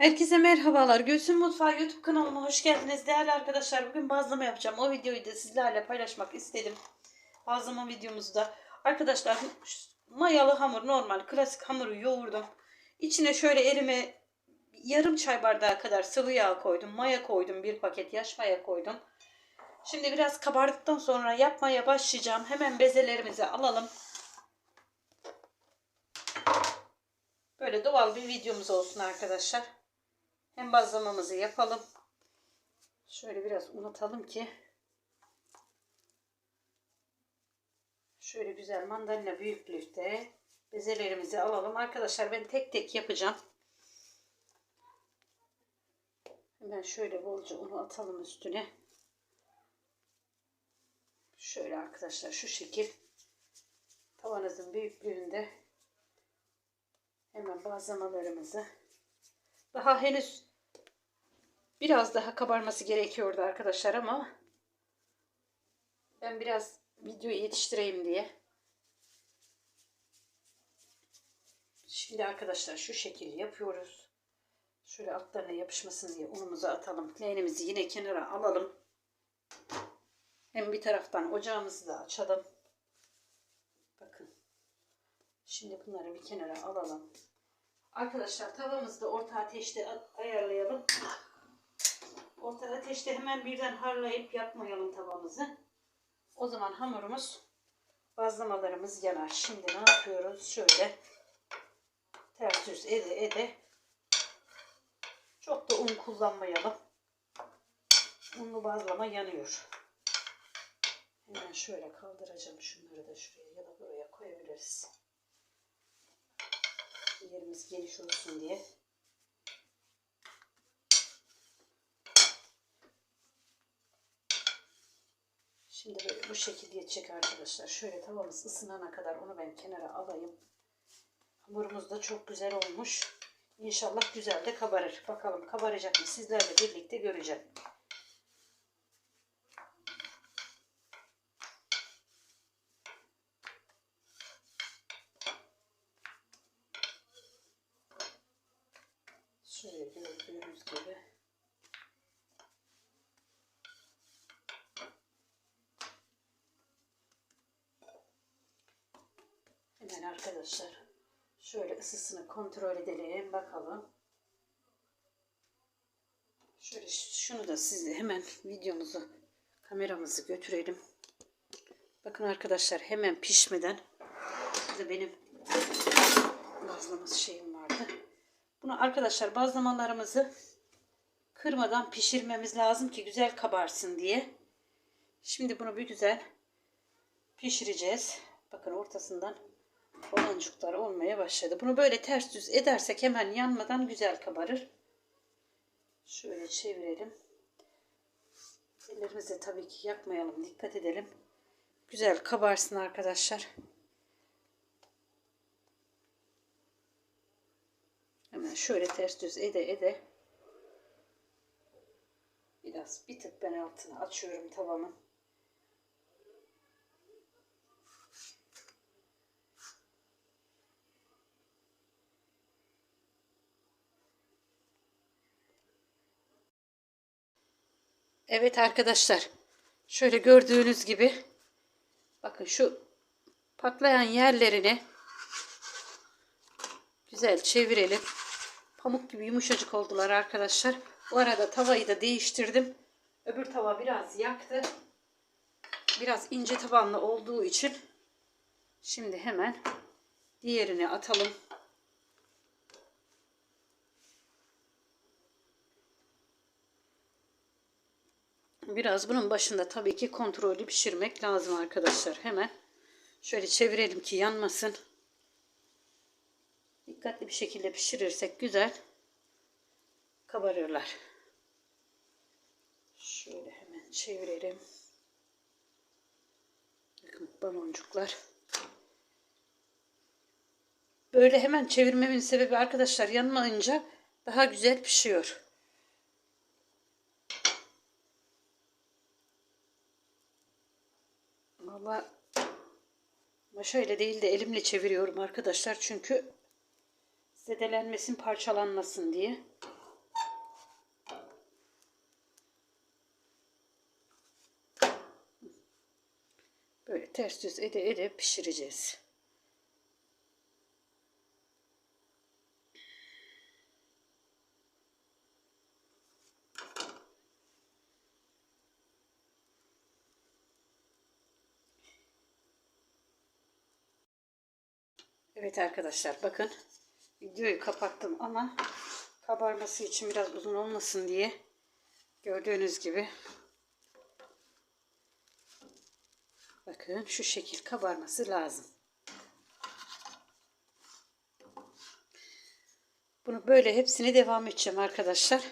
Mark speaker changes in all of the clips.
Speaker 1: Herkese merhabalar. Gülsüm Mutfağı YouTube kanalıma hoş geldiniz. Değerli arkadaşlar bugün bazlama yapacağım. O videoyu da sizlerle paylaşmak istedim. Bazlama videomuzu da. Arkadaşlar mayalı hamur normal klasik hamuru yoğurdum. İçine şöyle elime yarım çay bardağı kadar sıvı yağ koydum. Maya koydum. Bir paket yaş maya koydum. Şimdi biraz kabardıktan sonra yapmaya başlayacağım. Hemen bezelerimizi alalım. Böyle doğal bir videomuz olsun arkadaşlar. Hem bazlamamızı yapalım. Şöyle biraz unutalım ki şöyle güzel mandalina büyüklükte bezelerimizi alalım. Arkadaşlar ben tek tek yapacağım. Hemen şöyle bolca unu atalım üstüne. Şöyle arkadaşlar şu şekil tavanızın büyüklüğünde hemen bazlamalarımızı daha henüz biraz daha kabarması gerekiyordu arkadaşlar ama ben biraz videoyu yetiştireyim diye. Şimdi arkadaşlar şu şekil yapıyoruz. Şöyle altlarına yapışmasın diye unumuzu atalım. Leğenimizi yine kenara alalım. Hem bir taraftan ocağımızı da açalım. Bakın. Şimdi bunları bir kenara alalım. Arkadaşlar tavamızı da orta ateşte ayarlayalım. Orta ateşte hemen birden harlayıp yakmayalım tavamızı. O zaman hamurumuz bazlamalarımız yanar. Şimdi ne yapıyoruz? Şöyle ters düz ede ede çok da un kullanmayalım. Unlu bazlama yanıyor. Hemen şöyle kaldıracağım şunları da şuraya ya da buraya koyabiliriz yerimiz geniş olsun diye. Şimdi böyle bu şekilde yetecek arkadaşlar. Şöyle tavamız ısınana kadar onu ben kenara alayım. Hamurumuz da çok güzel olmuş. İnşallah güzel de kabarır. Bakalım kabaracak mı? Sizlerle birlikte göreceğim. Şöyle gördüğünüz gibi. Hemen arkadaşlar şöyle ısısını kontrol edelim bakalım. Şöyle şunu da size hemen videomuzu kameramızı götürelim. Bakın arkadaşlar hemen pişmeden burada benim bazlaması şeyim vardı. Bunu arkadaşlar bazlamalarımızı kırmadan pişirmemiz lazım ki güzel kabarsın diye. Şimdi bunu bir güzel pişireceğiz. Bakın ortasından baloncuklar olmaya başladı. Bunu böyle ters düz edersek hemen yanmadan güzel kabarır. Şöyle çevirelim. Ellerimizi tabii ki yakmayalım. Dikkat edelim. Güzel kabarsın arkadaşlar. Hemen şöyle ters düz ede ede biraz bir tık ben altını açıyorum tavamın. Evet arkadaşlar. Şöyle gördüğünüz gibi bakın şu patlayan yerlerini güzel çevirelim. Pamuk gibi yumuşacık oldular arkadaşlar. Bu arada tavayı da değiştirdim. Öbür tava biraz yaktı. Biraz ince tabanlı olduğu için şimdi hemen diğerini atalım. Biraz bunun başında tabii ki kontrollü pişirmek lazım arkadaşlar. Hemen şöyle çevirelim ki yanmasın. Dikkatli bir şekilde pişirirsek güzel kabarırlar. Şöyle hemen çevirelim. Bakın baloncuklar. Böyle hemen çevirmemin sebebi arkadaşlar yanmayınca daha güzel pişiyor. Maşayla değil de elimle çeviriyorum arkadaşlar. Çünkü zedelenmesin, parçalanmasın diye. Böyle ters düz ede ede pişireceğiz. Evet arkadaşlar bakın videoyu kapattım ama kabarması için biraz uzun olmasın diye gördüğünüz gibi bakın şu şekil kabarması lazım. Bunu böyle hepsini devam edeceğim arkadaşlar.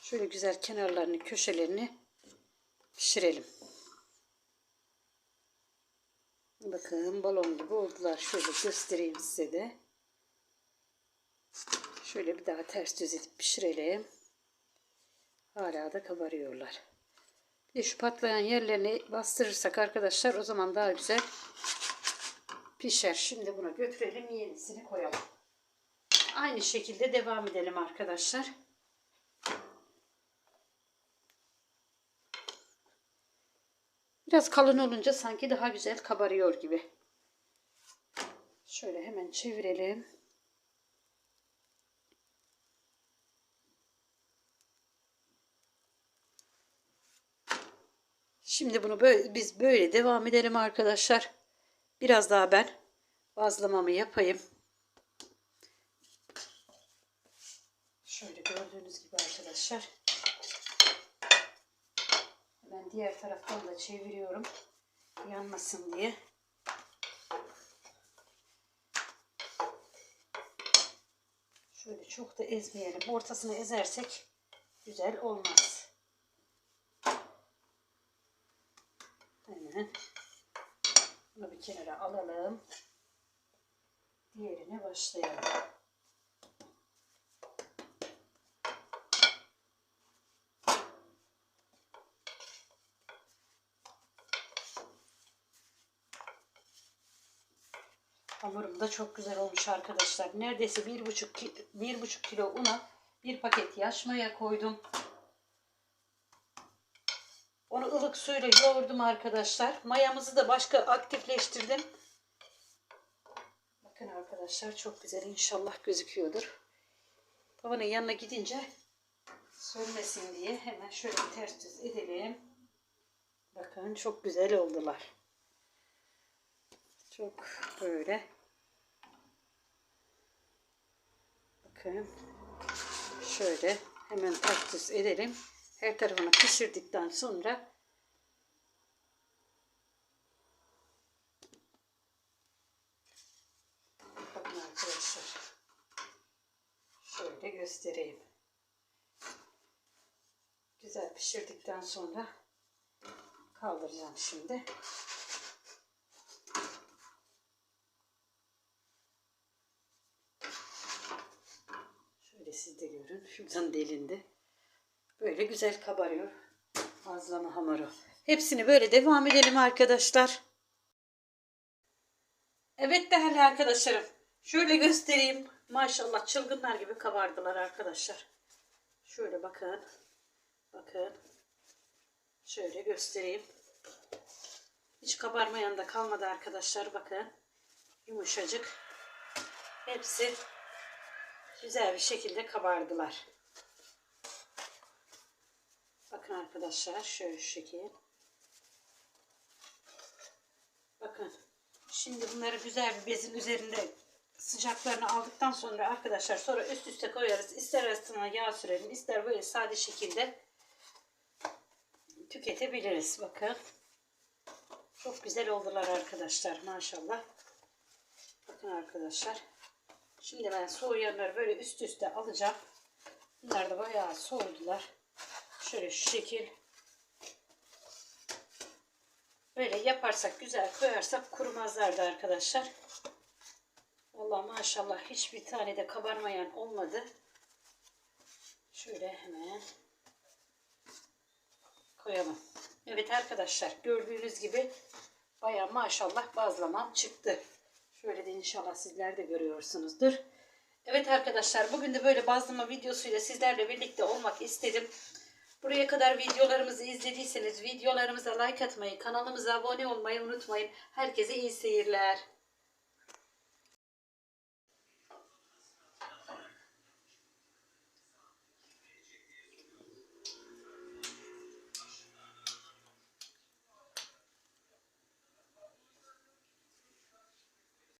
Speaker 1: Şöyle güzel kenarlarını köşelerini pişirelim. Bakın balon gibi oldular. Şöyle göstereyim size de. Şöyle bir daha ters düz edip pişirelim. Hala da kabarıyorlar. Bir şu patlayan yerlerini bastırırsak arkadaşlar o zaman daha güzel pişer. Şimdi buna götürelim yenisini koyalım. Aynı şekilde devam edelim arkadaşlar. Biraz kalın olunca sanki daha güzel kabarıyor gibi. Şöyle hemen çevirelim. Şimdi bunu böyle, biz böyle devam edelim arkadaşlar. Biraz daha ben bazlamamı yapayım. Şöyle gördüğünüz gibi arkadaşlar. Ben diğer taraftan da çeviriyorum. Yanmasın diye. Şöyle çok da ezmeyelim. Ortasını ezersek güzel olmaz. Hemen bunu bir kenara alalım. Diğerine başlayalım. Hamurum da çok güzel olmuş arkadaşlar. Neredeyse bir buçuk, bir buçuk kilo una bir paket yaş maya koydum. Onu ılık suyla yoğurdum arkadaşlar. Mayamızı da başka aktifleştirdim. Bakın arkadaşlar çok güzel inşallah gözüküyordur. Tavanın yanına gidince sönmesin diye hemen şöyle ters düz edelim. Bakın çok güzel oldular. Çok böyle. Bakın. Şöyle hemen düz edelim. Her tarafını pişirdikten sonra bakın arkadaşlar. Şöyle göstereyim. Güzel pişirdikten sonra kaldıracağım şimdi. Şöyle siz de görün. Şuradan delindi. Böyle güzel kabarıyor. Bazlama hamuru. Hepsini böyle devam edelim arkadaşlar. Evet değerli arkadaşlarım. Şöyle göstereyim. Maşallah çılgınlar gibi kabardılar arkadaşlar. Şöyle bakın. Bakın. Şöyle göstereyim. Hiç kabarmayan da kalmadı arkadaşlar. Bakın. Yumuşacık. Hepsi güzel bir şekilde kabardılar. Bakın arkadaşlar şöyle şu şekil. Bakın. Şimdi bunları güzel bir bezin üzerinde sıcaklarını aldıktan sonra arkadaşlar sonra üst üste koyarız. İster arasına yağ sürelim ister böyle sade şekilde tüketebiliriz. Bakın. Çok güzel oldular arkadaşlar maşallah. Bakın arkadaşlar. Şimdi ben soğuyanları böyle üst üste alacağım. Bunlar da bayağı soğudular. Şöyle şu şekil. Böyle yaparsak güzel koyarsak kurumazlardı arkadaşlar. Vallahi maşallah hiçbir tane de kabarmayan olmadı. Şöyle hemen koyalım. Evet arkadaşlar gördüğünüz gibi bayağı maşallah bazlamam çıktı. Şöyle de inşallah sizler de görüyorsunuzdur. Evet arkadaşlar bugün de böyle bazlama videosuyla sizlerle birlikte olmak istedim. Buraya kadar videolarımızı izlediyseniz videolarımıza like atmayı, kanalımıza abone olmayı unutmayın. Herkese iyi seyirler.